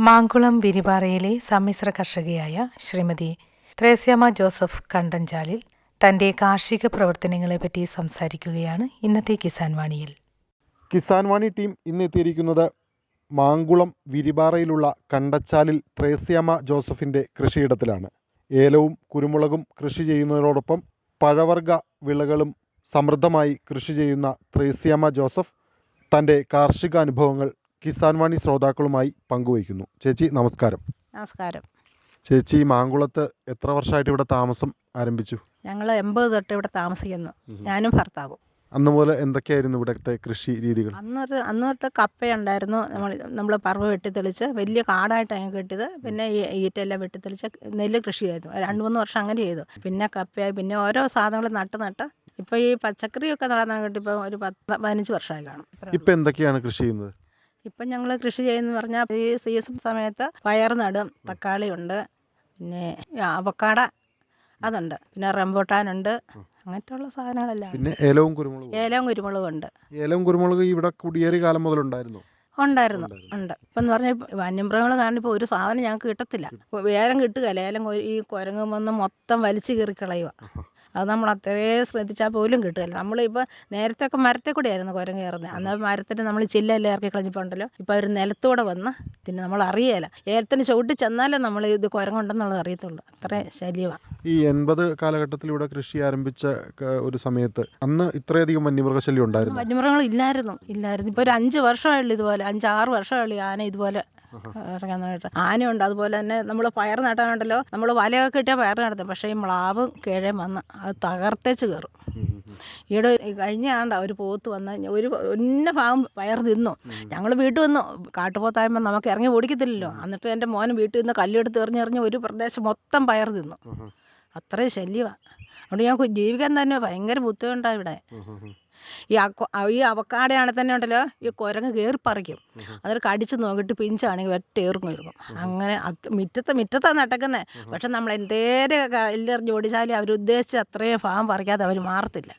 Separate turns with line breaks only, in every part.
മാങ്കുളം വിരിപാറയിലെ സമ്മിശ്ര കർഷകയായ ശ്രീമതി ത്രേസ്യാമ ജോസഫ് കണ്ടഞ്ചാലിൽ തന്റെ കാർഷിക പ്രവർത്തനങ്ങളെപ്പറ്റി സംസാരിക്കുകയാണ് ഇന്നത്തെ കിസാൻ വാണിയിൽ.
കിസാൻ വാണി ടീം ഇന്ന് എത്തിയിരിക്കുന്നത് മാങ്കുളം വിരിപാറയിലുള്ള കണ്ടച്ചാലിൽ ത്രേസ്യാമ ജോസഫിന്റെ കൃഷിയിടത്തിലാണ്. ഏലവും കുരുമുളകും കൃഷി ചെയ്യുന്നതിനോടൊപ്പം പഴവർഗ വിളകളും സമൃദ്ധമായി കൃഷി ചെയ്യുന്ന ത്രേസ്യാമ ജോസഫ് തന്റെ കാർഷിക അനുഭവങ്ങൾ കിസാൻ വാണി ശ്രോതാക്കളുമായി പങ്കുവയ്ക്കുന്നു. ചേച്ചി നമസ്കാരം.
നമസ്കാരം.
ചേച്ചി മാങ്കുളത്ത് എത്ര വർഷമായിട്ട് ഇവിടെ താമസം ആരംഭിച്ചു?
ഞങ്ങൾ എൺപത് തൊട്ട് ഇവിടെ താമസിക്കുന്നു. ഞാനും ഭർത്താവും.
അന്ന് മുതൽ എന്തൊക്കെയായിരുന്നു ഇവിടുത്തെ കൃഷി രീതികൾ?
അന്നൊരു അന്ന് തൊട്ട് കപ്പയുണ്ടായിരുന്നു. നമ്മൾ നമ്മൾ പറവ് വെട്ടിത്തെളിച്ച് വലിയ കാടായിട്ട് അങ്ങ് കെട്ടിയത്. പിന്നെ ഈ ഈറ്റെല്ലാം വെട്ടിത്തെളിച്ച് നെല്ല് കൃഷി ചെയ്തു. രണ്ട് മൂന്ന് വർഷം അങ്ങനെ ചെയ്തു. പിന്നെ കപ്പയായി. പിന്നെ ഓരോ സാധനങ്ങൾ നട്ട് നട്ട്. ഇപ്പോൾ ഈ പച്ചക്കറിയൊക്കെ നടാൻ കിട്ടി ഇപ്പോൾ ഒരു പത്ത് പതിനഞ്ച് വർഷമായി കാണും.
ഇപ്പൊ എന്തൊക്കെയാണ് കൃഷി ചെയ്യുന്നത്?
ഇപ്പം ഞങ്ങൾ കൃഷി ചെയ്യുന്നത് പറഞ്ഞാൽ ഈ സീസൺ സമയത്ത് പയർ നടും തക്കാളി ഉണ്ട് പിന്നെ അവക്കാട അതുണ്ട് പിന്നെ റംബൂട്ടാനുണ്ട് അങ്ങനത്തെ ഉള്ള സാധനങ്ങളെല്ലാം
പിന്നെ ഏലവും കുരുമുളകും.
ഏലവും കുരുമുളകും ഉണ്ട്.
ഏലവും കുരുമുളക് ഇവിടെ കുടിയേറിയ കാലം മുതൽ
ഉണ്ടായിരുന്നു
ഉണ്ടായിരുന്നു.
ഉണ്ട്. ഇപ്പം എന്ന് പറഞ്ഞാൽ വന്യമൃഗങ്ങൾ കാരണം ഇപ്പോൾ ഒരു സാധനം ഞങ്ങൾക്ക് കിട്ടത്തില്ല. ഏലം കിട്ടുകയില്ല. ഏലം ഈ കുരങ്ങ് വന്ന് മൊത്തം വലിച്ചു കീറി കളയുക. അത് നമ്മൾ അത്രയും ശ്രദ്ധിച്ചാൽ പോലും കിട്ടുകയില്ല. നമ്മളിപ്പോൾ നേരത്തെ ഒക്കെ മരത്തിൽ കൂടെ ആയിരുന്നു കുരങ്ങ് കയറുന്നത് അന്ന് മരത്തിന് നമ്മൾ ചില്ലെല്ലാം ഇറക്കി കളഞ്ഞിട്ടുണ്ടല്ലോ. ഇപ്പോൾ അവർ നിലത്തൂടെ വന്ന് പിന്നെ നമ്മൾ അറിയേല. ഏലത്തിന് ചവിട്ടി ചെന്നാലേ നമ്മൾ ഇത് കുരങ്ങുണ്ടെന്നുള്ളത് അറിയത്തുള്ളൂ. അത്ര ശല്യമാണ്
ഈ എൺപത് കാലഘട്ടത്തിൽ ഇവിടെ കൃഷി ആരംഭിച്ച ഒരു സമയത്ത് അന്ന് ഇത്രയധികം വന്യമൃഗശല്യം ഉണ്ടായിരുന്നു?
വന്യമൃഗങ്ങൾ ഇല്ലായിരുന്നു. ഇല്ലായിരുന്നു ഇപ്പോൾ ഒരു അഞ്ച് വർഷമായുള്ളൂ ഇതുപോലെ. അഞ്ചാറ് വർഷമായുള്ളൂ ആന ഇതുപോലെ ആനയുണ്ട്. അതുപോലെ തന്നെ നമ്മൾ പയർ നട്ടാനുണ്ടല്ലോ നമ്മൾ വലയൊക്കെ കിട്ടിയാൽ പയർ നടത്തും പക്ഷേ ഈ മ്ലാവ് കിഴയും വന്ന് അത് തകർത്തേച്ച് കയറും ഈടെ കഴിഞ്ഞ ആണ്ട ഒരു പോത്ത് വന്ന് ഒരു ഒന്ന ഭാഗം പയർ തിന്നു. ഞങ്ങൾ വീട്ടിൽ വന്നു. കാട്ടുപോത്തായപ്പോൾ നമുക്ക് ഇറങ്ങി ഓടിക്കത്തില്ലല്ലോ. എന്നിട്ട് എന്റെ മോൻ വീട്ടിൽ നിന്ന് കല്ലെടുത്ത് എറിഞ്ഞെറിഞ്ഞ് ഒരു പ്രദേശം മൊത്തം പയർ തിന്നു. അത്രയും ശല്യമാണ് അതുകൊണ്ട് ഞങ്ങൾക്ക് ജീവിക്കാൻ തന്നെ ഭയങ്കര ബുദ്ധിമുട്ടാണ് ഇവിടെ. ഈ ഈ അവക്കാടയാണെ തന്നെ ഉണ്ടല്ലോ ഈ കുരങ്ങ് കയറി പറിക്കും അതൊരു കടിച്ചു നോക്കിയിട്ട് പിഞ്ചാണെങ്കിൽ ഒറ്റ ഏറും കയറും അങ്ങനെ മിറ്റത്ത് മിറ്റത്താണ് നടക്കുന്നത് പക്ഷെ നമ്മൾ എന്തേരെ എല്ലെറിഞ്ഞ് ഓടിച്ചാലും അവർ ഉദ്ദേശിച്ച അത്രയും ഫാം പറിക്കാതെ അവർ മാറത്തില്ല.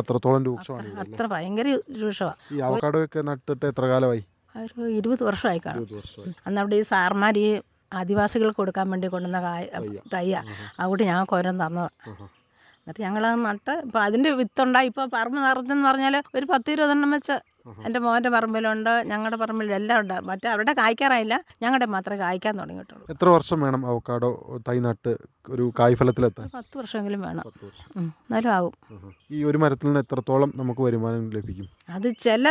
അത്രത്തോളം രൂക്ഷമാണ്
അത്ര ഭയങ്കര രൂക്ഷമാണ്
അല്ലേ? ഈ അവക്കാടോ ഒക്കെ നട്ടിട്ട് എത്ര കാലമായി?
ഒരു ഇരുപത് വർഷമായി കാണും. അന്ന് അവിടെ ഈ സാർമാർ ഈ ആദിവാസികൾക്ക് കൊടുക്കാൻ വേണ്ടി കൊണ്ടുവന്ന കായ
തയ്യ.
അവിടെ ഞാൻ കൊരം തന്നതാണ്. എന്നിട്ട് ഞങ്ങൾ നട്ട് ഇപ്പം അതിന്റെ വിത്തുണ്ടായി ഇപ്പോൾ പറമ്പ് നിറഞ്ഞെന്ന് പറഞ്ഞാൽ ഒരു പത്ത് ഇരുപതെണ്ണം വെച്ച്. എന്റെ മോന്റെ പറമ്പിലുണ്ട് ഞങ്ങളുടെ പറമ്പിലും എല്ലാം ഉണ്ട്. മറ്റേ അവിടെ കായ്ക്കാറായില്ല ഞങ്ങളുടെ മാത്രമേ കായ്ക്കാൻ തുടങ്ങിയിട്ടുള്ളൂ.
എത്ര വർഷം വേണം അവക്കാടോ തൈ നട്ട് ഒരു കായ്ഫലത്തിലെത്താൻ?
പത്ത് വർഷമെങ്കിലും വേണം. എന്നാലും ആകും
ഈ ഒരു മരത്തിൽ നിന്ന് എത്രത്തോളം നമുക്ക് വരുമാനം ലഭിക്കും?
അത് ചില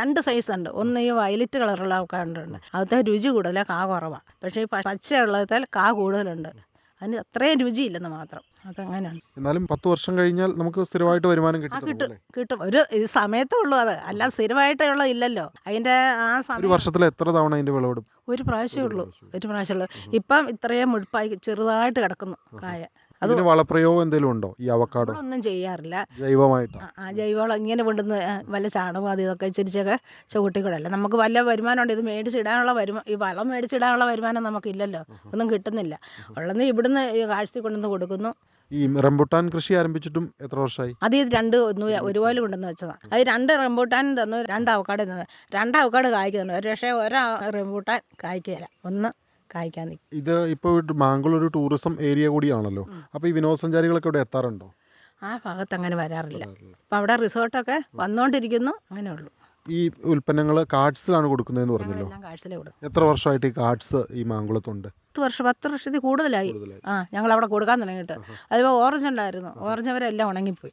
രണ്ട് സൈസ് ഉണ്ട്. ഒന്ന് ഈ വയലറ്റ് കളറുള്ള അവക്കാടുണ്ട്. അവിടുത്തെ രുചി കൂടുതലാണ് കാ കുറവാണ് പക്ഷേ ഈ പച്ചയുള്ളതിൽ കാ കൂടുതലുണ്ട്. അതിന് അത്രയും രുചിയില്ലെന്ന് മാത്രം. അതങ്ങനെയാണ്
എന്നാലും പത്ത് വർഷം കഴിഞ്ഞാൽ നമുക്ക് സ്ഥിരമായിട്ട് വരുമാനം കിട്ടും
കിട്ടും കിട്ടും. ഒരു ഈ സമയത്തേ ഉള്ളൂ അത്. അല്ല സ്ഥിരമായിട്ടുള്ള ഇല്ലല്ലോ. അതിന്റെ ആ
ഒരു
സമയം
വർഷത്തിൽ എത്ര തവണ അതിന്റെ വിളവെടുപ്പ്?
ഒരു പ്രാവശ്യമേ ഉള്ളൂ.
ഒരു
ഒരു പ്രാവശ്യമുള്ളൂ ഇപ്പം ഇത്രയും മുഴുപ്പായി ചെറുതായിട്ട് കിടക്കുന്നു കായ. അത്
വളപ്രയോഗം എന്തെങ്കിലും ഉണ്ടോ? ഈ അവക്കാടോ?
ഒന്നും ചെയ്യാറില്ല.
ജൈവമായിട്ട്?
ആ, ജൈവവളം ഇങ്ങനെ കൊണ്ടുവന്ന് വല്ല ചാണകവും അത് ഇതൊക്കെ ഇച്ചിരിച്ചൊക്കെ ചവിട്ടിക്കൂടല്ല? നമുക്ക് വല്ല വരുമാനമുണ്ട്. ഇത് മേടിച്ചിടാനുള്ള വരുമാനം ഈ വളം മേടിച്ചിടാനുള്ള വരുമാനം നമുക്കില്ലല്ലോ. ഒന്നും കിട്ടുന്നില്ല. ഉള്ളത് ഇവിടുന്ന് കാഴ്ച കൊണ്ടുവന്ന് കൊടുക്കുന്നു.
ഈ റംബുട്ടാൻ കൃഷി ആരംഭിച്ചിട്ടും എത്ര വർഷമായി
അത് ഇത് രണ്ട് ഒരു ഒരുപോലെ കൊണ്ടുവന്ന് വെച്ചതാണ് അത് രണ്ട് റംബൂട്ടാൻ തന്നു രണ്ട് അവക്കാട് തന്നു. രണ്ട് അവക്കാട് കായ്ക്കുന്നു ഒരു പക്ഷേ ഒരാ റംബൂട്ടാൻ കായ്ക്കുകയില്ല ഒന്ന് കായ്ക്കാൻ നിൽക്കും
ഇത് ഇപ്പോൾ മാങ്കുളൂർ ടൂറിസം ഏരിയ കൂടിയാണല്ലോ. അപ്പോൾ ഈ വിനോദസഞ്ചാരികളൊക്കെ ഇവിടെ എത്താറുണ്ടോ?
ആ ഭാഗത്ത് അങ്ങനെ വരാറില്ല. അപ്പോൾ അവിടെ റിസോർട്ടൊക്കെ വന്നുകൊണ്ടിരിക്കുന്നു അങ്ങനെ ഉള്ളൂ
ഈ ഉൽപ്പന്നങ്ങൾ കാർഡ്സിലാണ് കൊടുക്കുന്നതെന്ന് പറഞ്ഞല്ലോ. എത്ര വർഷമായിട്ട് ഈ കാർഡ്സ് ഈ മാങ്കുളത്തുണ്ട്
പത്ത് വർഷം പത്ത് വർഷത്തിൽ കൂടുതലായി. ആ ഞങ്ങൾ അവിടെ കൊടുക്കാൻ തുടങ്ങിയിട്ട്. അതുപോലെ ഓറഞ്ച് ഉണ്ടായിരുന്നു. ഓറഞ്ച് അവരെല്ലാം ഉണങ്ങിപ്പോയി.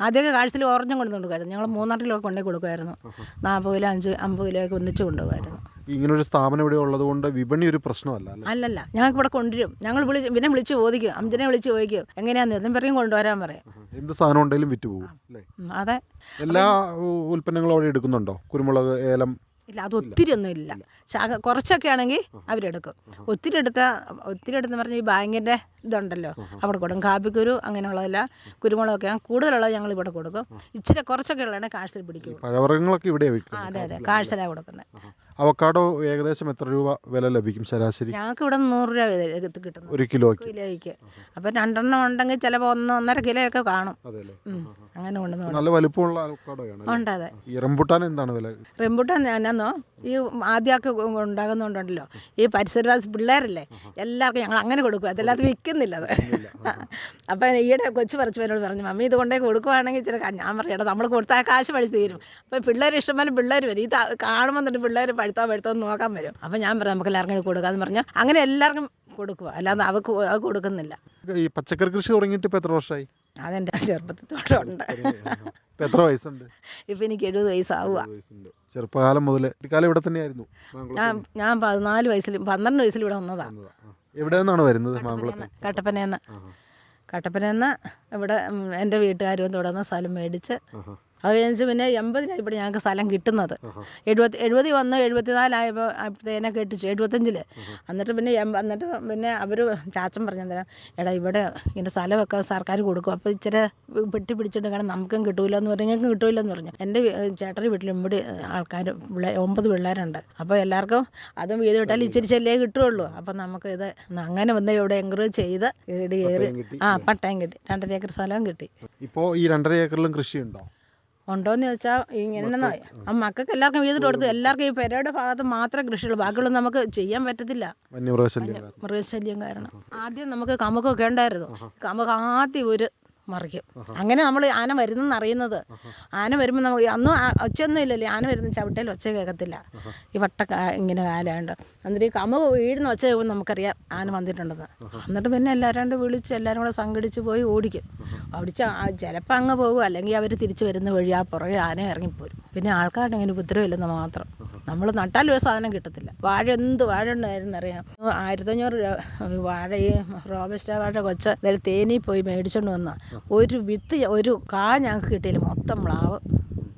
ആദ്യമൊക്കെ കാഴ്ചയിൽ ഓറഞ്ചും കൊണ്ടു കൊടുക്കുമായിരുന്നു ഞങ്ങൾ മൂന്നാട്ടിലൊക്കെ കൊണ്ടേ കൊടുക്കുമായിരുന്നു. നാൽപ്പത് കിലോ അഞ്ച് അമ്പത് കിലോ ഒക്കെ ഒന്നിച്ച് കൊണ്ടുപോകുമായിരുന്നു.
ഇങ്ങനെ ഒരു സ്ഥാപനം ഇവിടെ ഉള്ളത് കൊണ്ട് വിപണി ഒരു പ്രശ്നമല്ല
അല്ലല്ല. ഞങ്ങൾക്ക് ഇവിടെ കൊണ്ടുവരും. ഞങ്ങൾ വിളിച്ച് പിന്നെ വിളിച്ച് ചോദിക്കും. അഞ്ചിനെ വിളിച്ച് ചോദിക്കും. എങ്ങനെയാന്ന്? എന്തും പറയും കൊണ്ടുവരാൻ പറയാം.
എന്ത് സാധനം ഉണ്ടെങ്കിലും വിറ്റ് പോകും
അതെ.
എല്ലാ ഉൽപ്പന്നങ്ങളും അവിടെ എടുക്കുന്നുണ്ടോ? കുരുമുളക് ഏലം?
ഇല്ല അത് ഒത്തിരി ഒന്നും ഇല്ല. ശാഖ കുറച്ചൊക്കെ ആണെങ്കിൽ അവരെടുക്കും. ഒത്തിരി എടുത്ത ഒത്തിരി എടുത്തെന്ന് പറഞ്ഞാൽ ഈ ബാങ്കിന്റെ ഇതുണ്ടല്ലോ. അവിടെ കൊടുക്കും. കാപ്പിക്കുരു അങ്ങനെയുള്ളതെല്ലാം. കുരുമുളകൊക്കെ കൂടുതലുള്ളത് ഞങ്ങൾ ഇവിടെ കൊടുക്കും. ഇച്ചിരി കുറച്ചൊക്കെ ഉള്ളതാണ് കാഴ്ചയിൽ പിടിക്കും
പഴവർഗങ്ങളൊക്കെ ഇവിടെ
അതെ അതെ. കാഴ്ചയിലാണ്. കൊടുക്കുന്നത്.
അല്ലേ? അവക്കാഡോ ഏകദേശം എത്ര രൂപ വില ലഭിക്കും ശരാശരി?
ഞങ്ങൾക്ക് ഇവിടെ നൂറ് രൂപ കിട്ടും
ഒരു കിലോയ്ക്ക്?
കിലോയ്ക്ക്. അപ്പോൾ രണ്ടെണ്ണം ഉണ്ടെങ്കിൽ ചിലപ്പോ ഒന്ന് ഒന്നര കിലോ ഒക്കെ കാണും. അങ്ങനെ കൊണ്ടുവന്ന്
നല്ല വലുപ്പമുള്ള അവക്കാഡോയാണ്
ഉണ്ട് അതെ
ഈ റംബുട്ടാൻ എന്താണ് വില?
റെമ്പുട്ടാൻ എന്നാന്നോ? ഈ ആദ്യമൊക്കെ ഉണ്ടാകുന്നുണ്ടല്ലോ ഈ പരിസരവാസി പിള്ളേരല്ലേ എല്ലാവർക്കും ഞങ്ങൾ അങ്ങനെ കൊടുക്കും. അതല്ലാതെ വിൽക്കുന്നില്ല അത്. അപ്പം ഈയിടെ കൊച്ചു പറിച്ചവനോട് പറഞ്ഞു മമ്മി ഇത് കൊണ്ടേ കൊടുക്കുവാണെങ്കിൽ ഇച്ചിരി ഞാൻ പറയട്ടെ നമ്മൾ കൊടുത്താൽ കാശ് പഠിച്ച് തീരും. അപ്പോൾ പിള്ളേർ ഇഷ്ടംപോലെ പിള്ളേർ വരും. ഇത് കാണുമ്പോൾ തന്നെ പിള്ളേർ പഴുത്തോ പഴുത്തോ എന്ന് നോക്കാൻ വരും. അപ്പം ഞാൻ പറയാം നമുക്ക് എല്ലാവർക്കും കൂടി കൊടുക്കാമെന്ന് പറഞ്ഞു. അങ്ങനെ എല്ലാവർക്കും കൊടുക്കുക അല്ലാതെ അവക്ക് അത് കൊടുക്കുന്നില്ല.
ഈ പച്ചക്കറി കൃഷി തുടങ്ങിയിട്ട് എത്ര വർഷമായി
അതെന്റെ ചെറുപ്പത്തിൽ
ഇപ്പൊ എത്ര വയസ്സുണ്ട്?
ഇപ്പം എനിക്ക് എഴുപത് വയസ്സാവുക.
ചെറുപ്പകാലം മുതൽ കാലം ഇവിടെ തന്നെയായിരുന്നു
ഞാൻ ഞാൻ പതിനാല് വയസ്സിൽ പന്ത്രണ്ട് വയസ്സിൽ ഇവിടെ വന്നതാണ്.
എവിടെ നിന്നാണ് വരുന്നത് മാങ്കുളത്ത്?
കട്ടപ്പനയെന്ന്. കട്ടപ്പനയെന്ന് ഇവിടെ എന്റെ വീട്ടുകാരും തുടർന്ന് സ്ഥലം മേടിച്ച്. അത് കഴിഞ്ഞ് പിന്നെ എൺപതിനായി ഇവിടെ ഞങ്ങൾക്ക് സ്ഥലം കിട്ടുന്നത്. എഴുപത്തി എഴുപത് വന്ന് എഴുപത്തിനാലായപ്പോൾ അപ്പോഴത്തേനെ കെട്ടിച്ചു എഴുപത്തഞ്ചിൽ. എന്നിട്ട് പിന്നെ എന്നിട്ട് പിന്നെ അവർ ചാച്ചൻ പറഞ്ഞു തരാം എടാ ഇവിടെ ഇങ്ങനെ സ്ഥലമൊക്കെ സർക്കാർ കൊടുക്കും. അപ്പോൾ ഇച്ചിരി വെട്ടി പിടിച്ചിട്ട് നമുക്കും കിട്ടൂല എന്ന് പറഞ്ഞു. ഞങ്ങൾക്ക് കിട്ടൂലെന്ന് പറഞ്ഞു. എന്റെ ചേട്ടന്റെ വീട്ടിൽ ഇവിടെ ആൾക്കാർ പിള്ളേർ ഒമ്പത് പിള്ളേരുണ്ട്. അപ്പോൾ എല്ലാവർക്കും അതും വീട് വിട്ടാൽ ഇച്ചിരി ചെല്ലേ കിട്ടുള്ളൂ. അപ്പം നമുക്ക് ഇത് അങ്ങനെ വന്ന് ഇവിടെ എൻകറേജ് ചെയ്ത്. ആ പട്ടയം കിട്ടി. രണ്ടര ഏക്കർ സ്ഥലവും കിട്ടി.
ഇപ്പോൾ ഈ രണ്ടര ഏക്കറിലും കൃഷിയുണ്ടോ?
ഉണ്ടോയെന്ന് ചോദിച്ചാൽ ഇങ്ങനെ മക്കൾക്ക് എല്ലാവർക്കും വീതിട്ട് കൊടുത്തു എല്ലാവർക്കും ഈ പെരയുടെ ഭാഗത്ത് മാത്രമേ കൃഷിയുള്ളൂ. ബാക്കിയുള്ള നമുക്ക് ചെയ്യാൻ പറ്റത്തില്ല. മൃഗശല്യം കാരണം. ആദ്യം നമുക്ക് കമുകൊക്കെ ഉണ്ടായിരുന്നു. കമുക് ആദ്യം ഒരു മറിക്കും. അങ്ങനെ നമ്മൾ ആന വരുന്നെന്ന് അറിയുന്നത്. ആന വരുമ്പോൾ നമുക്ക് അന്നും ഒച്ചയൊന്നും ഇല്ലല്ലേ ആന വരുന്ന ചവിട്ടയിൽ ഒച്ച കേൾക്കത്തില്ല. ഈ വട്ട ഇങ്ങനെ കാലുണ്ട് എന്നിട്ട് ഈ കമ്പ് വീഴുന്ന ഒച്ച കേൾക്കുമ്പോൾ നമുക്കറിയാം ആന വന്നിട്ടുണ്ടെന്ന്. എന്നിട്ട് പിന്നെ എല്ലാവരും വിളിച്ച് എല്ലാവരും കൂടെ സംഘടിച്ച് പോയി ഓടിക്കും. ഓടിച്ച് ചിലപ്പോൾ അങ്ങ് പോകും. അല്ലെങ്കിൽ അവർ തിരിച്ച് വരുന്ന വഴി ആ പുറകെ ആന ഇറങ്ങിപ്പോരും. പിന്നെ ആൾക്കാരുടെ അങ്ങനെ ഉപദ്രവമില്ലെന്ന് മാത്രം. നമ്മൾ നട്ടാൽ ഒരു സാധനം കിട്ടത്തില്ല. വാഴ എന്ത് വാഴ ഉണ്ടായിരുന്നു അറിയാം. ആയിരത്തഞ്ഞൂറ് രൂപ വാഴ ഈ റോബസ്റ്റ വാഴ കൊച്ച ഇതിൽ തേനി പോയി മേടിച്ചോണ്ട് വന്ന. ഒരു വിത്ത് ഒരു കാ ഞങ്ങൾക്ക് കിട്ടിയില്ല മൊത്തം പ്ലാവ്.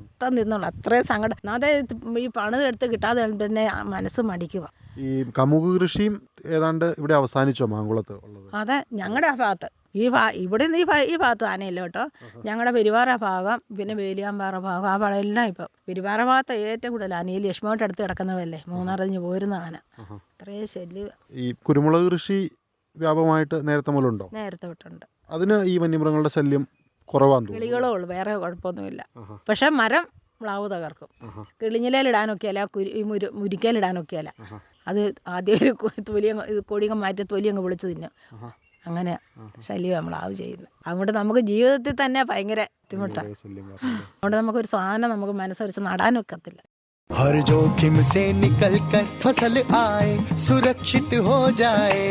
മൊത്തം നിന്നുള്ളൂ അത്രയും സങ്കടം. അതായത് ഈ പണിത് എടുത്ത് കിട്ടാതെ പിന്നെ മനസ്സ് മടിക്കുക
ഈ കമുക് കൃഷിയും ഏതാണ്ട് ഇവിടെ അവസാനിച്ചോ മാങ്കുളത്ത്
അതെ ഞങ്ങളുടെ ആ ഭാഗത്ത്. ഈ ഭാ ഇവിടെ നിന്ന് ഈ ഭാ- ഈ ഭാഗത്ത് ആനയില്ല കേട്ടോ? ഞങ്ങളുടെ പെരുവാറ ഭാഗം പിന്നെ വേലിയാമ്പാറ ഭാഗം ആ ഭാഗം എല്ലാം ഇപ്പം പെരുവാറ ഭാഗത്ത് ഏറ്റവും കൂടുതൽ ആന ഈ ലക്ഷ്മോട്ട് അടുത്ത് കിടക്കുന്നതല്ലേ? മൂന്നാറിഞ്ഞ് പോരുന്ന ആന. അത്രയും ശല്യം.
ഈ കുരുമുളക് കൃഷി വ്യാപകമായിട്ട് നേരത്തെ മുതലുണ്ടോ
നേരത്തെ വിട്ടുണ്ട്.
അതിന് ഈ വന്യമൃഗങ്ങളുടെ ശല്യം കുറവാണ്
കിളികളേ ഉള്ളൂ വേറെ കുഴപ്പമൊന്നുമില്ല. പക്ഷെ മരം പ്ലാവ് തകർക്കും. കിളിഞ്ഞിലയിലിടാനൊക്കെയല്ല കുരു മുരു മുരിക്കയിലിടാനൊക്കെയല്ല അത് ആദ്യം ഒരു തൊലിയങ്ങ് ഇത് കൊടിയങ്ങ് മാറ്റി തൊലിയങ്ങ് വിളിച്ച് തിന്നും. അങ്ങനെ
ആഹാ.
ശല്യം പ്ലാവ് ചെയ്യുന്നത് അതുകൊണ്ട് നമുക്ക് ജീവിതത്തിൽ തന്നെ ഭയങ്കര ബുദ്ധിമുട്ടാണ്
വന്യമൃഗശല്യം കാരണം അല്ലേ?
അതുകൊണ്ട് നമുക്കൊരു സാധനം നമുക്ക് മനസ്സരിച്ച് നടാനൊക്കത്തില്ല
हर जोखिम से निकल कर फसल आए सुरक्षित हो जाए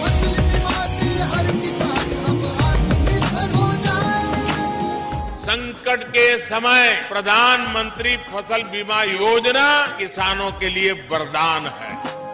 फसल बीमा से हर किसान अब आत्मनिर्भर हो जाए
संकट के समय प्रधानमंत्री फसल बीमा योजना किसानों के लिए वरदान है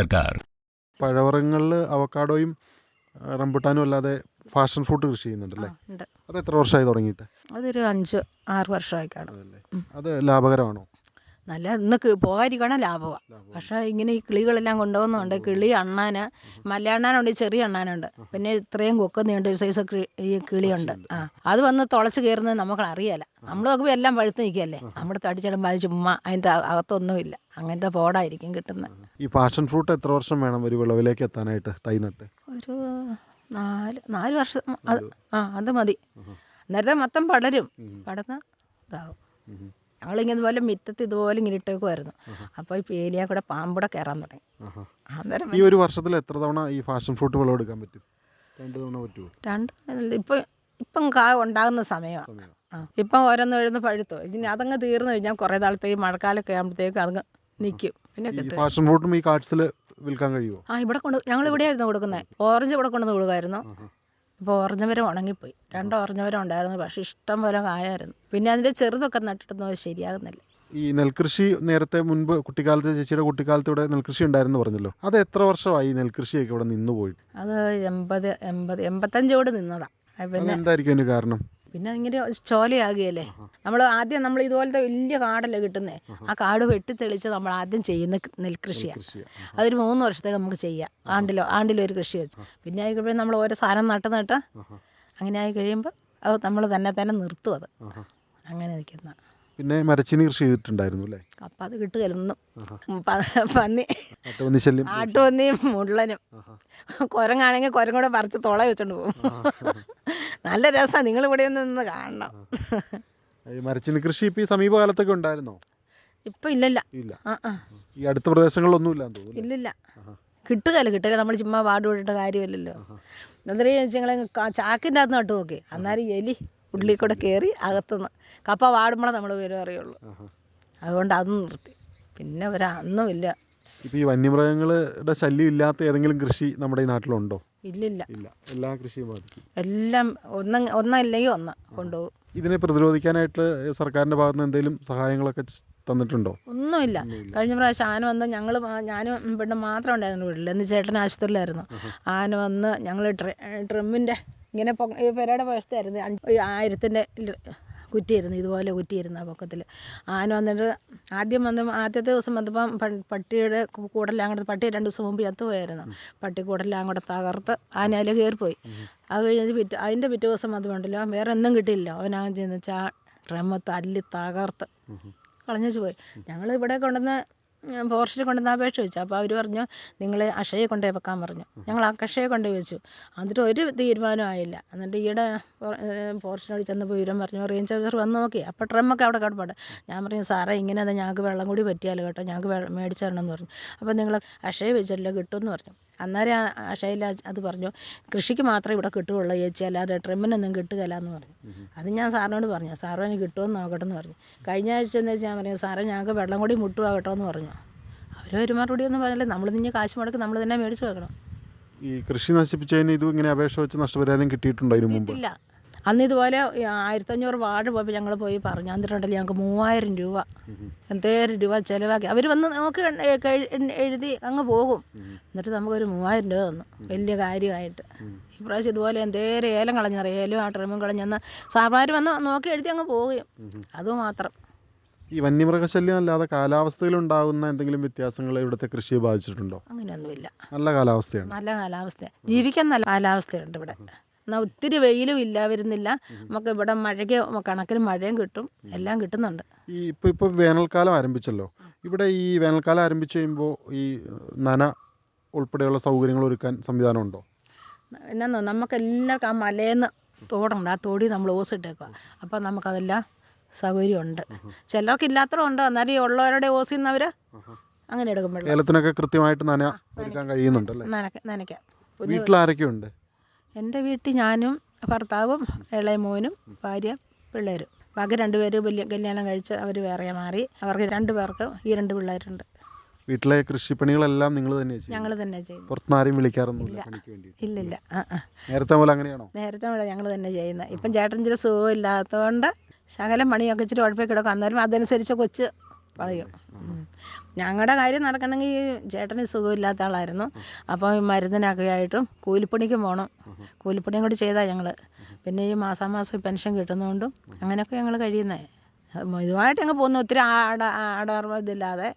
സർക്കാർ.
പഴവർഗങ്ങളിൽ അവക്കാഡോയും റംബുട്ടാനും അല്ലാതെ ഫാഷൻ ഫ്രൂട്ട് കൃഷി ചെയ്യുന്നുണ്ടല്ലേ? അത് എത്ര വർഷമായി തുടങ്ങിയിട്ട്?
അതൊരു അഞ്ച് ആറ് വർഷമായി കാണും.
അത് ലാഭകരമാണോ?
നല്ല ഇന്ന് പോകാതിരിക്കണം ലാഭമാണ് പക്ഷേ ഇങ്ങനെ ഈ കിളികളെല്ലാം കൊണ്ടുപോകുന്നുണ്ട്. കിളി അണ്ണാന് മല്ല അണ്ണാനുണ്ട് ചെറിയ അണ്ണാനുണ്ട്. പിന്നെ ഇത്രയും കൊക്ക നീണ്ട ഒരു സൈസ് ഈ കിളിയുണ്ട്. ആ അത് വന്ന് തുളച്ച് കയറുന്നത് നമുക്ക് അറിയാല. നമ്മൾ നോക്കുമ്പോൾ എല്ലാം പഴുത്ത് നിൽക്കുകയല്ലേ? നമ്മുടെ തടിച്ചിടുമ്പോൾ അത് ചുമ്മാ അതിന്റെ അകത്തൊന്നുമില്ല. അങ്ങനത്തെ പോടായിരിക്കും കിട്ടുന്നത്
ഈ പാഷൻ ഫ്രൂട്ട് എത്ര വർഷം വേണം ഒരു വിളവിലേക്ക് എത്താനായിട്ട് തൈ നട്ട്?
ഒരു നാല് നാല് വർഷം. അത് ആ അത് മതി. നേരത്തെ മൊത്തം പടരും. പടന്ന് ഇതാവും. ഞങ്ങളിങ്ങനെ പോലെ മിറ്റത്ത് ഇതുപോലെ ഇങ്ങനെ ഇട്ടേക്കുമായിരുന്നു അപ്പോൾ ഈ പേലിയാ കൂടെ പാമ്പൂടെ കയറാൻ തുടങ്ങി. അന്നേരം
ഈ ഒരു വർഷത്തിൽ എത്ര തവണ ഈ ഫാഷൻ ഫ്രൂട്ട് വിളവെടുക്കാൻ പറ്റും? രണ്ട് തവണ പറ്റുമോ
രണ്ട് ഇപ്പം ഇപ്പം കാ ഉണ്ടാകുന്ന സമയമാണ് ഇപ്പൊ ഓരോന്ന് എഴുന്ന് പഴുത്തോ. ഇനി അതങ്ങ് തീർന്നു കഴിഞ്ഞാൽ കുറേ നാളത്തേക്ക് മഴക്കാലമൊക്കെ ആകുമ്പോഴത്തേക്കും അതങ്ങ് നിൽക്കും പിന്നെ
ഫാഷൻ ഫ്രൂട്ടും ഈ കാർഡ്സിൽ വിൽക്കാൻ കഴിയുമോ
ആ ഇവിടെ കൊണ്ട് ഞങ്ങൾ ഇവിടെയായിരുന്നു കൊടുക്കുന്നത് ഓറഞ്ച് ഇവിടെ കൊണ്ടുവന്ന് കൊടുക്കുമായിരുന്നു ഇപ്പോൾ ഓറഞ്ച് മരം ഉണങ്ങിപ്പോയി. രണ്ട് ഓറഞ്ച് മരം ഉണ്ടായിരുന്നു. പക്ഷേ ഇഷ്ടം പോലെ കായായിരുന്നു. പിന്നെ അതിന്റെ ചെറുതൊക്കെ നട്ടിട്ടൊന്നും അത് ശരിയാകുന്നില്ല.
ഈ നെൽകൃഷി നേരത്തെ മുൻപ് കുട്ടിക്കാലത്ത് ചേച്ചിയുടെ കുട്ടിക്കാലത്ത് ഇവിടെ നെൽകൃഷി ഉണ്ടായിരുന്നു പറഞ്ഞല്ലോ. അത് എത്ര വർഷമായി നെൽകൃഷിയൊക്കെ ഇവിടെ നിന്ന് പോയി
അത് എൺപത് എൺപത് എൺപത്തഞ്ചോട് നിന്നതാണ് പിന്നെ
എന്തായിരിക്കും അതിന് കാരണം?
പിന്നെ ഇങ്ങനെ ചോലയാകുകയല്ലേ? നമ്മൾ ആദ്യം നമ്മൾ ഇതുപോലത്തെ വലിയ കാടല്ലേ കിട്ടുന്നത് ആ കാട് വെട്ടിത്തെളിച്ച് നമ്മൾ ആദ്യം ചെയ്യുന്ന നെൽകൃഷിയാണ്
കൃഷി
അതൊരു മൂന്ന് വർഷത്തേക്ക് നമുക്ക് ചെയ്യാം. ആണ്ടിലോ ആണ്ടിലോ ഒരു കൃഷി വെച്ച്. പിന്നെ ആയി കഴിയുമ്പോൾ നമ്മൾ ഓരോ സാധനം നട്ട് നട്ട് അങ്ങനെ ആയി കഴിയുമ്പോൾ അത് നമ്മൾ തന്നെ തന്നെ നിർത്തും അത്. അങ്ങനെ നിൽക്കുന്ന
പിന്നെ മരച്ചിനി കൃഷി ചെയ്തിട്ടുണ്ടായിരുന്നു അല്ലേ?
അപ്പം അത്
കിട്ടുകയല്ലൊന്നും.
പന്നി.
ശല്യം
ആട്ടുപന്നിയും മുള്ളനും. കുരങ്ങാണെങ്കിൽ കുരങ്ങൂടെ പറിച്ച് തുള വെച്ചോണ്ട് പോകും. നല്ല രസമാണ് നിങ്ങൾ ഇവിടെ നിന്ന് കാണണം.
മരച്ചിനി കൃഷി ഇപ്പൊ ഈ സമീപകാലത്തൊക്കെ ഉണ്ടായിരുന്നോ?
ഇപ്പം ഇല്ലല്ല.
ഇല്ല. ഈ അടുത്ത പ്രദേശങ്ങളിലൊന്നും ഇല്ല?
ഇല്ലില്ല. കിട്ടുകയല്ല കിട്ടുക നമ്മൾ ചുമ്മാ വാട് വിട്ടിട്ട് കാര്യമില്ലല്ലോ എന്താ ഞങ്ങൾ ചാക്കിന്റെ അകത്ത് നട്ടു നോക്കി. അന്നേരം എലി ഉള്ളിൽ കൂടെ കയറി അകത്തുനിന്ന്. കപ്പ വാടുമ്പോഴേ നമ്മൾ വിവരം അറിയുള്ളൂ. അതുകൊണ്ട് അതും നിർത്തി. പിന്നെ ഒരന്നുമില്ല
ഇപ്പൊ ഈ വന്യമൃഗങ്ങളുടെ ശല്യം ഇല്ലാത്ത ഏതെങ്കിലും കൃഷി നമ്മുടെ ഈ നാട്ടിലുണ്ടോ?
ഇല്ലില്ല.
ഇല്ല. എല്ലാ കൃഷിയും ബാധിക്കും.
എല്ലാം ഒന്ന ഒന്നല്ലെങ്കിൽ ഒന്ന് കൊണ്ടുപോകും.
ഇതിനെ പ്രതിരോധിക്കാനായിട്ട് സർക്കാരിന്റെ ഭാഗത്ത് നിന്ന് എന്തെങ്കിലും സഹായങ്ങളൊക്കെ തന്നിട്ടുണ്ടോ?
ഒന്നുമില്ല. കഴിഞ്ഞ പ്രാവശ്യം ആന വന്ന് ഞങ്ങൾ ഞാനും പെണ്ണ് മാത്രം ഉണ്ടായിരുന്നു വീട്ടിൽ എന്ന് ചേട്ടൻ ആശുപത്രിയിലായിരുന്നു. ആന വന്ന് ഞങ്ങൾ ട്രിമ്മിന്റെ ഇങ്ങനെ പെരയുടെ വശത്തായിരുന്നു. ആയിരത്തിന്റെ കുറ്റിയായിരുന്നു. ഇതുപോലെ കുറ്റിയായിരുന്നു ആ പൊക്കത്തിൽ ആന വന്നിട്ട് ആദ്യം വന്ന് ആദ്യത്തെ ദിവസം വന്നപ്പം പട്ടിയുടെ കൂടെല്ലാം കൂടെ പട്ടി രണ്ട് ദിവസം മുമ്പ് ചത്തു പോയായിരുന്നു. പട്ടി കൂടെല്ലാം കൂടെ തകർത്ത് ആനയിൽ കയറിപ്പോയി. അത് കഴിഞ്ഞ് പിറ്റേ അതിന്റെ പിറ്റേ ദിവസം അത് വേണ്ടല്ലോ വേറെ ഒന്നും കിട്ടിയില്ല. അവനാ ചെന്ന് ചാ ഡ്രമ്മ് തല്ലി തകർത്ത്. കളഞ്ഞു പോയി ഞങ്ങൾ ഇവിടെ കൊണ്ടുവന്ന് ഫോറസ്റ്റിൽ കൊണ്ടുവന്ന് അപേക്ഷ വെച്ചു അപ്പോൾ അവർ പറഞ്ഞു നിങ്ങൾ അക്ഷയെ കൊണ്ടുപോയി വെക്കാൻ പറഞ്ഞു. ഞങ്ങൾ അക്ഷയെ കൊണ്ടുപോയി വെച്ചു. എന്നിട്ട് ഒരു തീരുമാനം ആയില്ല. എന്നിട്ട് ഈയിടെ ഫോറസ്റ്റിനോട് ചെന്നപ്പോൾ വിവരം പറഞ്ഞു. റേഞ്ച് ഓഫീസർ വന്ന് നോക്കി. അപ്പോൾ ട്രമ്മൊക്കെ അവിടെ കിടപ്പുണ്ട്. ഞാൻ പറഞ്ഞു സാറേ ഇങ്ങനെ അത് ഞങ്ങൾക്ക് വെള്ളം കൂടി പറ്റിയാലോ കേട്ടോ. ഞങ്ങൾക്ക് മേടിച്ചു തരണം എന്ന് പറഞ്ഞു. അപ്പോൾ നിങ്ങൾ അക്ഷയ വെച്ചിട്ടില്ല കിട്ടുമെന്ന് പറഞ്ഞു. അന്നേരം ആ ഷൈല അത് പറഞ്ഞു കൃഷിക്ക് മാത്രമേ ഇവിടെ കിട്ടുകയുള്ളൂ ചേച്ചി അല്ലാതെ ട്രിമ്മിനൊന്നും കിട്ടുകയില്ല എന്ന് പറഞ്ഞു അത് ഞാൻ സാറിനോട് പറഞ്ഞു സാറ് എനിക്ക് കിട്ടുമെന്ന് നോക്കട്ടെ എന്ന് പറഞ്ഞു. കഴിഞ്ഞ ആഴ്ച എന്ന് വെച്ചാൽ ഞാൻ പറഞ്ഞു സാറേ ഞങ്ങൾക്ക് വെള്ളം കൂടി മുട്ടുക കേട്ടോ എന്ന് പറഞ്ഞു. അവർ ഒരു മറുപടി ഒന്നും പറഞ്ഞില്ല നമ്മൾ നിന്നെ കാശ് മുടക്കി നമ്മൾ തന്നെ മേടിച്ച് വെക്കണം.
ഈ കൃഷി നശിപ്പിച്ചതിന് ഇത് ഇങ്ങനെ അപേക്ഷ വെച്ച് നഷ്ടപരിഹാരം കിട്ടിയിട്ടുണ്ടോ ഇതിനു മുമ്പ്?
ഇല്ല അന്ന് ഇതുപോലെ ഈ ആയിരത്തഞ്ഞൂറ് വാർഡ് പോയപ്പോൾ ഞങ്ങൾ പോയി പറഞ്ഞു. എന്നിട്ടുണ്ടല്ലോ ഞങ്ങൾക്ക് മൂവായിരം രൂപ. എന്തേരം രൂപ ചിലവാക്കി. അവർ വന്ന് നമുക്ക് എഴുതി അങ്ങ് പോകും. എന്നിട്ട് നമുക്കൊരു മൂവായിരം രൂപ തന്നു. വലിയ കാര്യമായിട്ട്. ഇപ്രാവശ്യം ഇതുപോലെ എന്തേരം ഏലം കളഞ്ഞറിയാം ഏലും ആ ട്രിമും കളഞ്ഞെന്ന് സാർമാർ വന്ന് നോക്കി എഴുതി അങ്ങ് പോവുകയും അതുമാത്രം
ഈ വന്യമൃഗശല്യം അല്ലാതെ കാലാവസ്ഥയിൽ ഉണ്ടാകുന്ന എന്തെങ്കിലും വ്യത്യാസങ്ങൾ ഇവിടുത്തെ കൃഷിയെ ബാധിച്ചിട്ടുണ്ടോ?
അങ്ങനെയൊന്നുമില്ല.
നല്ല കാലാവസ്ഥയാണ്.
നല്ല കാലാവസ്ഥ ജീവിക്കാൻ നല്ല കാലാവസ്ഥയുണ്ട് ഇവിടെ. എന്നാൽ ഒത്തിരി വെയിലും ഇല്ല വരുന്നില്ല നമുക്ക് ഇവിടെ മഴയ്ക്ക് കണക്കിന് മഴയും കിട്ടും. എല്ലാം കിട്ടുന്നുണ്ട്.
ഈ ഇപ്പോൾ ഇപ്പോൾ വേനൽക്കാലം ആരംഭിച്ചല്ലോ. ഇവിടെ ഈ വേനൽക്കാലം ആരംഭിച്ചു കഴിയുമ്പോൾ ഈ നന ഉൾപ്പെടെയുള്ള സൗകര്യങ്ങൾ ഒരുക്കാൻ സംവിധാനമുണ്ടോ?
എന്നാന്നോ നമുക്ക് എല്ലാവർക്കും ആ മലയെന്ന് തോടുണ്ട്. ആ തോടി നമ്മൾ ഓസിട്ടേക്കുക അപ്പോൾ നമുക്കതെല്ലാം സൗകര്യമുണ്ട്. ചിലർക്ക് ഇല്ലാത്തതുണ്ട് എന്നാലും ഈ ഉള്ളവരുടെ ഓസിൽ നിന്ന് അവർ അങ്ങനെ എടുക്കുമ്പോഴേ
ഏലത്തിനൊക്കെ കൃത്യമായിട്ട് നന ഒരുക്കാൻ കഴിയുന്നുണ്ടല്ലേ?
നനക്ക നനയ്ക്കാം.
വീട്ടിൽ ആരൊക്കെയുണ്ട്
എന്റെ വീട്ടിൽ ഞാനും ഭർത്താവും ഇളയ മോനും ഭാര്യ പിള്ളേരും. ബാക്കി രണ്ടുപേര് വലിയ കല്യാണം കഴിച്ച് അവർ വേറെ മാറി. അവർക്ക് രണ്ട് പേർക്ക് ഈ രണ്ട് പിള്ളേരുണ്ട്.
വീട്ടിലെ കൃഷിപ്പണികളെല്ലാം നിങ്ങൾ തന്നെ
ഞങ്ങൾ തന്നെ ചെയ്യും
പുറത്തുനിന്ന് ആരെയും വിളിക്കാറൊന്നുമില്ല?
ഇല്ലില്ല
നേരത്തെ പോലെ അങ്ങനെയാണോ?
നേരത്തെ മുതൽ ഞങ്ങൾ തന്നെ ചെയ്യുന്നത്. ഇപ്പം ചേട്ടൻ ഇച്ചിരി സുഖമില്ലാത്തതുകൊണ്ട് ശകലം പണിയൊക്കെ ഇച്ചിരി ഉഴപ്പി കിടക്കും അന്നേരം അതനുസരിച്ച് കൊച്ച് പറയും ഞങ്ങളുടെ കാര്യം നടക്കണമെങ്കിൽ ഈ ചേട്ടന് സുഖമില്ലാത്ത ആളായിരുന്നു. അപ്പോൾ ഈ മരുന്നിനൊക്കെ ആയിട്ടും കൂലിപ്പണിക്കും പോകണം കൂലിപ്പണിയും കൂടി ചെയ്താൽ ഞങ്ങൾ പിന്നെ ഈ മാസം മാസം പെൻഷൻ കിട്ടുന്നതുകൊണ്ടും അങ്ങനെയൊക്കെ ഞങ്ങൾ കഴിയുന്നേ. ഇതുമായിട്ട് ഞങ്ങൾ പോകുന്നു ഒത്തിരി ആട ആടാർവ ഇതില്ലാതെ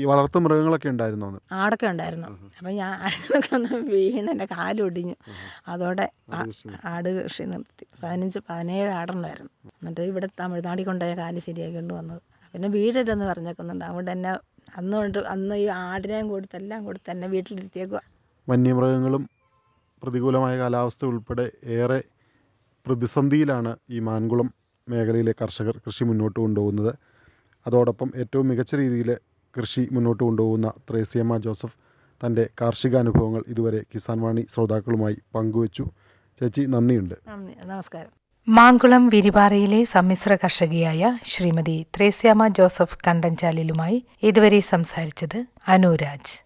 ഈ വളർത്തു മൃഗങ്ങളൊക്കെ ഉണ്ടായിരുന്നു?
ആടൊക്കെ ഉണ്ടായിരുന്നു. അപ്പം ഞാൻ ആടൊക്കെ ഒന്ന് വീണ് എന്റെ കാലൊടിഞ്ഞു. അതോടെ
ആട് കൃഷി.
ആട് കൃഷി നിർത്തി. പതിനഞ്ച് പതിനേഴ് ആടുണ്ടായിരുന്നു. എന്നിട്ട് ഇവിടെ തമിഴ്നാട്ടിൽ കൊണ്ടുപോയ കാൽ ശരിയാക്കി കൊണ്ട് വന്നത് പിന്നെ വീടില്ലെന്ന് പറഞ്ഞേക്കുന്നുണ്ട്. അതുകൊണ്ട് എന്നെ അന്ന് കൊണ്ട് അന്ന് ഈ ആടിനെയും കൊടുത്ത് എല്ലാം കൊടുത്ത് എന്നെ വീട്ടിലിരുത്തിയേക്കുക
വന്യമൃഗങ്ങളും പ്രതികൂലമായ കാലാവസ്ഥ ഉൾപ്പെടെ ഏറെ പ്രതിസന്ധിയിലാണ് ഈ മാൻകുളം മേഖലയിലെ കർഷകർ കൃഷി മുന്നോട്ട് കൊണ്ടുപോകുന്നത്. അതോടൊപ്പം ഏറ്റവും മികച്ച രീതിയിൽ കൃഷി മുന്നോട്ട് കൊണ്ടുപോകുന്ന ത്രേസ്യമ്മ ജോസഫ് തന്റെ കാർഷിക അനുഭവങ്ങൾ ഇതുവരെ കിസാൻ വാണി ശ്രോതാക്കളുമായി പങ്കുവച്ചു. ചേച്ചി നന്ദിയുണ്ട്.
നന്ദി. നമസ്കാരം.
മാങ്കുളം വിരിപാറയിലെ സമ്മിശ്ര കർഷകിയായ ശ്രീമതി ത്രേസ്യാമ ജോസഫ് കണ്ടഞ്ചാലിലുമായി ഇതുവരെ സംസാരിച്ചത് അനുരാജ്.